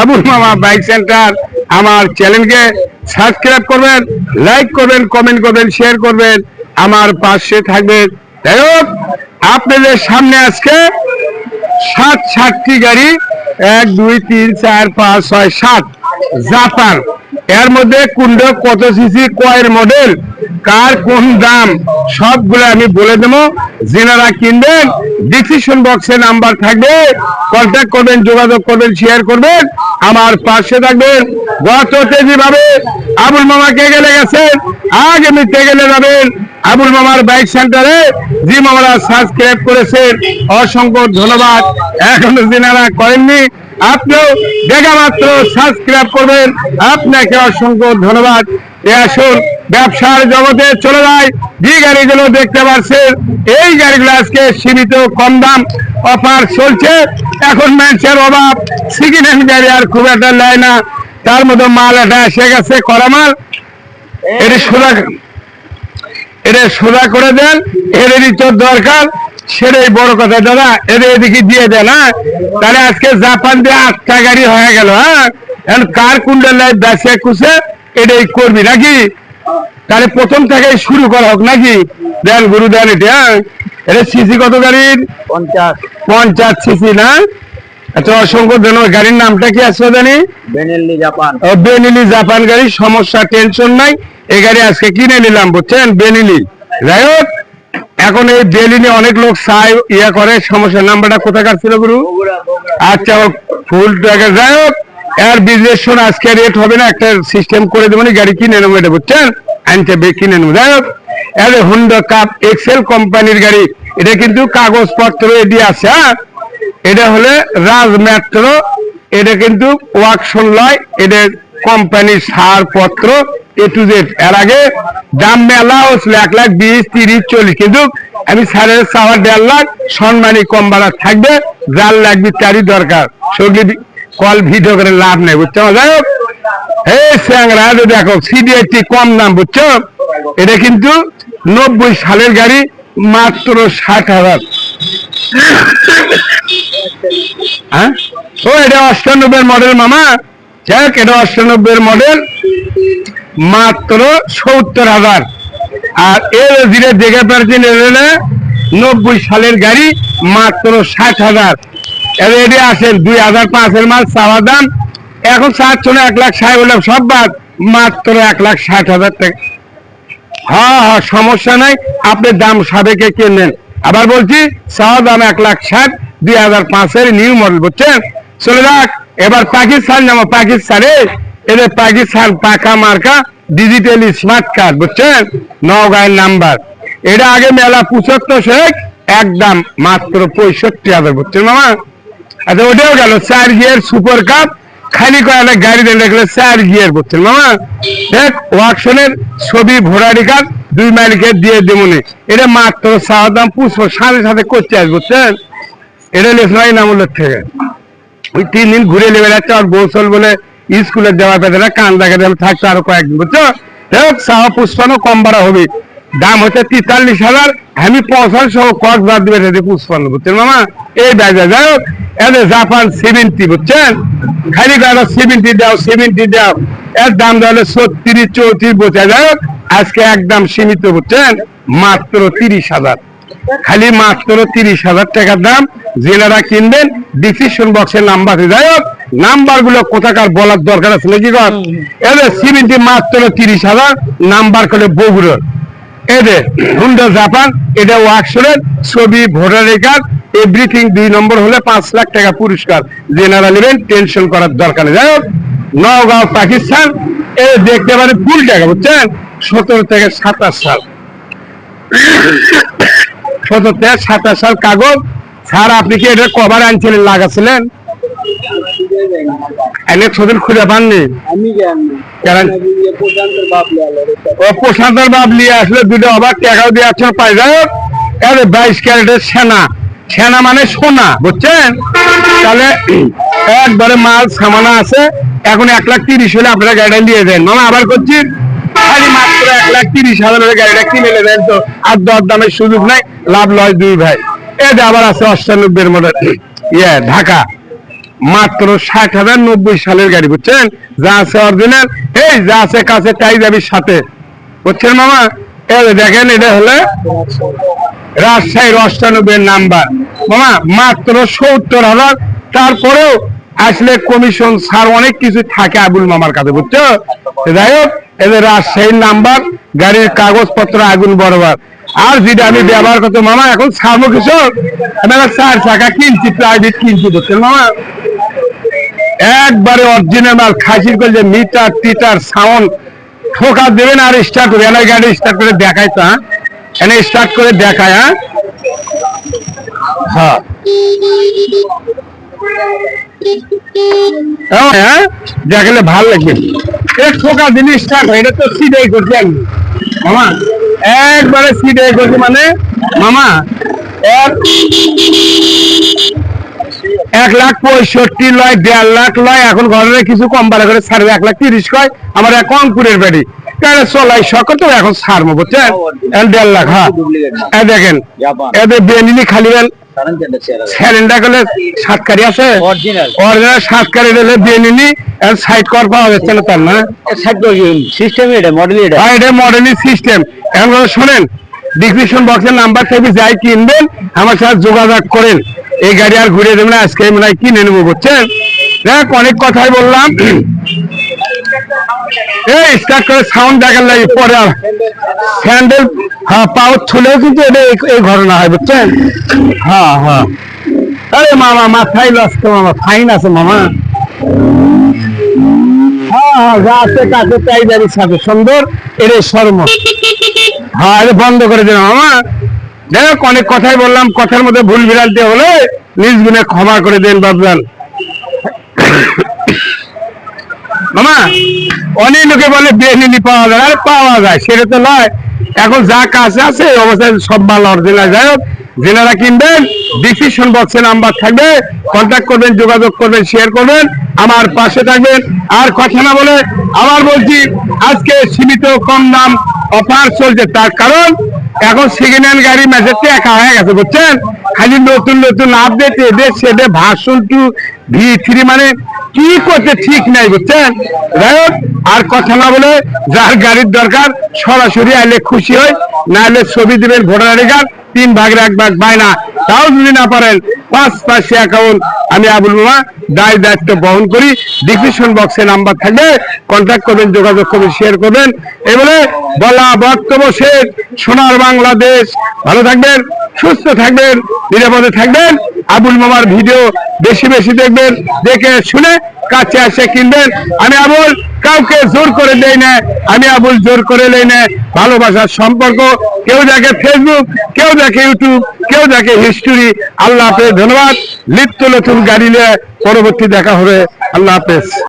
আবুল মামা bike centre আমার চ্যানেলকে সাবস্ক্রাইব করবেন লাইক করবেন কমেন্ট করবেন শেয়ার করবেন। আমার পাশে থাকবেন। যাই হোক আপনাদের সামনে আজকে সাত সাতটি গাড়ি এক দুই তিন চার পাঁচ ছয় সাত জাপান এর মধ্যে কুন্ড কত সিসি কয়ের মডেল কার কোন দাম সবগুলো আমি বলে দেবো। যেনারা কিনবেন ডিসিশন বক্সে নাম্বার থাকবে। কন্ট্যাক্ট করবেন যোগাযোগ করবেন শেয়ার করবেন। আমার পাশে থাকবেন। গত তেজি ভাবে আবুল মামাকে গেলে গেছেন? আগামীতে গেলে যাবেন। আবুল মামার বাইক সেন্টারে জি মামারা সাবস্ক্রাইব করেছেন। অসংখ্য ধন্যবাদ। এখনও যিনারা করেননি, আপনিও দেখা মাত্র সাবস্ক্রাইব করবেন। আপনাকে অসংখ্য ধন্যবাদ। এ আসুন, ব্যবসার জগতে চলে যায়। যে গাড়িগুলো দেখতে পাচ্ছেন এই গাড়িগুলো আজকে সীমিত কম দাম অফার চলছে। এখন মানুষের অভাব সেকেন্ড হ্যান্ড গাড়ি আর খুব একটা নেয় না। তার মধ্যে মাল এটা এসে গেছে করা মাল। এটি সোজা এটা সোজা করে দেন এর তোর দরকার। সেটাই বড় কথা, দাদা, এদের এদিকে দিয়ে দেন হ্যাঁ? তাহলে আজকে জাপান দিয়ে আটটা গাড়ি হয়ে গেল হ্যাঁ? এখন কার কুন্ডেল দাসে কুসে এটাই করবি নাকি? তাহলে প্রথম থেকে শুরু করা হোক নাকি? দেন গুরু দেন এটা হ্যাঁ? এটা সিসি কত গাড়ির? পঞ্চাশ। পঞ্চাশ সিসি না? আচ্ছা অসংখ্য ধন্যবাদ। গাড়ির নামটা কি আছে জানি? Benelli Japan. ও, বেনিলি জাপান গাড়ি সমস্যা টেনশন নাই। এই গাড়ি আজকে কিনে নিলাম বুঝছেন? বেনিলি যাই হোক এখন এই বেনিলি অনেক লোক চাই ইয়ে করে সমস্যা। নাম্বারটা কোথাকার ছিল গুরু? আচ্ছা ফুল টাকা যাই হোক এর বিজনেস শোন আজকে রেট হবে না একটা সিস্টেম করে দেবো নি, গাড়ি কিনে নেব এটা বুঝছেন? আনতে বে কিনে নেব। যাই হোক এর হুন্ডা কাপ এক্সেল কোম্পানির গাড়ি। এটা কিন্তু কাগজপত্র এটি আছে হ্যাঁ? এটা হলে রাজ মেট্রো এটা কিন্তু ওয়াকশন লয় এটা কোম্পানির সার পত্র এ টু জেড এর আগে দাম মেলা হচ্ছিল এক লাখ বিশ, তিরিশ, চল্লিশ। কিন্তু আমি সাড়ে চাওয়া দেড় লাখ, সম্মানী কম বাড়া থাকবে, যার লাগবে তারই দরকার। সগলি কল ভিডিও করে লাভ নেই বুঝছ যাই হোক এই স্যাংরা দেখো সিডিআইটি কম দাম, বুঝছ? এটা কিন্তু নব্বই সালের গাড়ি, মাত্র ষাট হাজার। হ্যাঁ? ও, এটা অষ্টানব্বই মডেল মামা। যাক, এটা অষ্টানব্বই মডেল মাত্র সত্তর হাজার। আর এর ধীরে দেখে পারছেন নব্বই সালের গাড়ি, মাত্র ষাট হাজার। এটি আসেন, দুই হাজার পাঁচের মাল, চাওয়া দাম এখন চারশো না এক লাখ ষাট হলে সব বাদ, মাত্র এক লাখ ষাট হাজার টাকা। হ্যাঁ হ্যাঁ সমস্যা নাই, আপনি দাম সাবেকে কেনেন আবার বলছি চাওয়া দাম এক লাখ ষাট, দুই হাজার পাঁচের নিউ মডেল বুঝছেন? চলে যাক, এবার পাকিস্তান যাব পাকিস্তানে, এদের পাকিস্তান পাকা মার্কা ডিজিটাল স্মার্ট কার্ড বুঝছেন? নগাঁয়ের নাম্বার এটা আগে মেলা পঁচাত্তর শেখ, একদম মাত্র পঁয়ষট্টি হাজার, বুঝছেন মামা? আচ্ছা ওটাও গেল, চার গিয়ার সুপার কাপ খালি কয়লা গাড়ি দিয়ে দেখলে চার গিয়ার বুঝছেন মামা, দেখ, ওয়াকশনের ছবি ভোরারি কার্ড, দুই মাইলকে দিয়ে দেবনে এটা মাত্র চাওয়ার দাম পুষবো সাথে সাথে করতে আসবে, বুঝছেন? এটা লেখাই নামলের থেকে। ওই তিন দিন ঘুরে নেবে যাচ্ছে আর বৌসল বলে স্কুলের দেওয়া পেতে কান দেখা দেবে থাকতো আরও কয়েকদিন, বুঝছ? দেখ, চাওয়া পুষ্পানো কম বাড়া হবে। দাম হচ্ছে তেতাল্লিশ হাজার। আমি পঞ্চাশ সহ কস বাদ দিবে পুষ্পান্ন বুঝছেন মামা? এই ব্যাগে যাই হোক এদের জাপান সেভেন্টি বুঝছেন? খালি গাড়ি সেভেন্টি দাও সেভেন্টি দাও। এর দাম তাহলে ছত্রিশ চৌত্রিশ বোঝা যাই হোক আজকে একদম সীমিত বুঝছেন? মাত্র তিরিশ হাজার। খালি মাত্র তিরিশ হাজার টাকার দাম জেলারা কিনবেন। ডিসিশন বক্সের নাম্বার যাই হোক নাম্বারগুলো কোথাকার বলার দরকার আছে নাকি এদের সিমেন্টি মাত্র তিরিশ হাজার নাম্বার করে বগুড়ার। এদের হুন্ডা জাপান এটা ওয়াকশনের ছবি ভোটার কার্ড এভরিথিং দুই নম্বর হলে পাঁচ লাখ টাকা পুরস্কার। জেনারা নেবেন টেনশন করার দরকার নেই। যাই হোক, নওগাঁও, পাকিস্তান এ দেখতে পারে ফুল টাকা, বুঝছেন? সতেরো থেকে সাতাশ সাল। সতেরো থেকে সাতাশ সাল কাগজ। স্যার, আপনি কি এটা কভার আনছিলেন, লাগাছিলেন? এনে ছদিন খুঁজে পাননি? আমি প্রশান্তের বাপ নিয়ে আসলে দুটো অবাক টাকাও দিয়ে আসছে পাই। যাই আরে বাইশ ক্যারেটের সেনা। সেনা মানে সোনা বুঝছেন? তাহলে একবারে মাল সামানা আছে। এখন এক লাখ তিরিশ হলে আপনারা গাড়িটা নিয়ে দেন মামা আবার করছি? খালি মাত্র এক লাখ তিরিশ হাজার গাড়িটা কিনে নেবেন তো। আর দর দামের সুযোগ নাই লাভ লয় দুই ভাই। এটা আবার আছে অষ্টানব্বই মডেল। ইয়ে ঢাকা। মাত্র ষাট হাজার নব্বই সালের গাড়ি, বুঝছেন? যা আছে অরিজিনাল এই যা আছে কাছে তাই যাবি সাথে। বুঝছেন মামা? দেখেন, এটা হলে রাজশাহীর অষ্টানব্বই নাম্বার। মামা, মাত্র সত্তর হাজার। তারপরেও আসলে কমিশন ছাড় অনেক কিছু থাকে আবুল মামার কাছে, বুঝছ? যাই হোক এদের রাজশাহীর নাম্বার, গাড়ির কাগজপত্র আগুন বরাবর। আর যেটা আমি ব্যবহার করতে মামা এখন ছাড়বো কিছু চার চাকা কিনছি প্রাইভেট কিনছি বুঝছেন মামা। একবারে অরিজিনাল খাসির করে যে মিটার টিটার সাউন্ড ঠোকা দেবেন আর স্টার্ট করবে এনে গাড়ি স্টার্ট করে দেখায় তো এনে স্টার্ট করে দেখায় হ্যাঁ? হ্যাঁ। হ্যাঁ, হ্যাঁ? দেখালে ভালো লাগবে। এক ঠোকা দিন স্টার্ট হয় এটা তো সিধাই করছি আমি। মামা একবারে সিটাই করছি মানে মামা এক এক লাখ পঁয়ষট্টি লয় দেড় লাখ লয় এখন ঘরের কিছু কম বাড়া করে ছাড়বে এক লাখ তিরিশ কয় আমার এক অঙ্কুরের বাড়ি। চলাই তো এখন ছাড়বো বুঝছেন? দেড় লাখ হ্যাঁ। দেখেন এদের খালি স্যারেন্ডা করলে সাতকারি আছে। অরিজিনাল অরিজিনাল সাতকারি দিলে বেনিলি সাইড কর পাওয়া যাচ্ছে না তার না সিস্টেম এটা মডেল এটা? মডেলিং সিস্টেম এখন শোনেন ডিসক্রিপশন বক্সের নাম্বার থেকে যাই কিনবেন আমার সাথে যোগাযোগ করেন। এই গাড়ি আর ঘুরে দেবেন আজকে মনে হয় কিনে নেব বুঝছেন? দেখ অনেক কথাই বললাম। এই স্টার্ট সাউন্ড দেখার লাগে, পরে হ্যান্ডেল হ্যাঁ পাওয়ার ছুলেও কিন্তু এটা এই- ঘটনা হয়, বুঝছেন? হ্যাঁ হ্যাঁ। আরে মামা, মাথায় লস্ত মামা ফাইন আছে মামা। হ্যাঁ হ্যাঁ যা কাছে তাই যাবি সাথে সুন্দর এর শর্ম। হ্যাঁ এটা বন্ধ করে দিলাম মামা। দেখ অনেক কথাই বললাম, কথার মধ্যে ভুল বিড়ালতে হলে নিজ গুণে ক্ষমা করে দেন, বাবলাল। মামা অনেক লোকে বলে বেনিনি পাওয়া যায়, আরে পাওয়া যায়, সেটা তো নয়। এখন যা কাছে আছে, এই অবস্থায় সব মাল অরিজিনাল। যাই হোক যেনারা কিনবেন ডিসিশন বক্সে নাম্বার থাকবে কন্ট্যাক্ট করবেন, যোগাযোগ করবেন শেয়ার করবেন, আমার পাশে থাকবেন। আর কথা না বলে আবার বলছি, আজকে সীমিত কম দাম অফার চলছে, তার কারণ এখন সেকেন্ড হ্যান্ড গাড়ি মেসেজটা একা হয়ে গেছে, বুঝছেন? খালি নতুন নতুন আপডেট এদের সেদে ভার্সন টু ভি থ্রি মানে কি করতে ঠিক নাই, বুঝছেন? যাই আর কথা না বলে যার গাড়ির দরকার সরাসরি আইলে খুশি হয়, না হলে ছবি দেবেন ভোটার কার্ড তিন ভাগের এক ভাগ পায় না তাও যদি না পারেন, পাঁচ পাঁচশো অ্যাকাউন্ট আমি আবুল মামা দায় দায়িত্ব বহন করি। ডিসক্রিপশন বক্সে নাম্বার থাকবে কন্ট্যাক্ট করবেন, যোগাযোগ করবেন শেয়ার করবেন। এবারে বলা বক্তব্য শেষ। সোনার বাংলাদেশ। ভালো থাকবেন, সুস্থ থাকবেন, নিরাপদে থাকবেন। আবুল মামার ভিডিও বেশি বেশি দেখবেন, দেখে শুনে কাছে আসে কিনবেন। আমি আবুল কাউকে জোর করে দেয় না, আমি আবুল জোর করে নেই না। ভালোবাসার সম্পর্ক, কেউ দেখে ফেসবুক কেউ দেখে ইউটিউব কেউ দেখে হিস্টোরি আল্লাহ হাফেজ, ধন্যবাদ। লিপ্ত নতুন গাড়ি নিয়ে পরবর্তী দেখা হবে। আল্লাহ হাফেজ।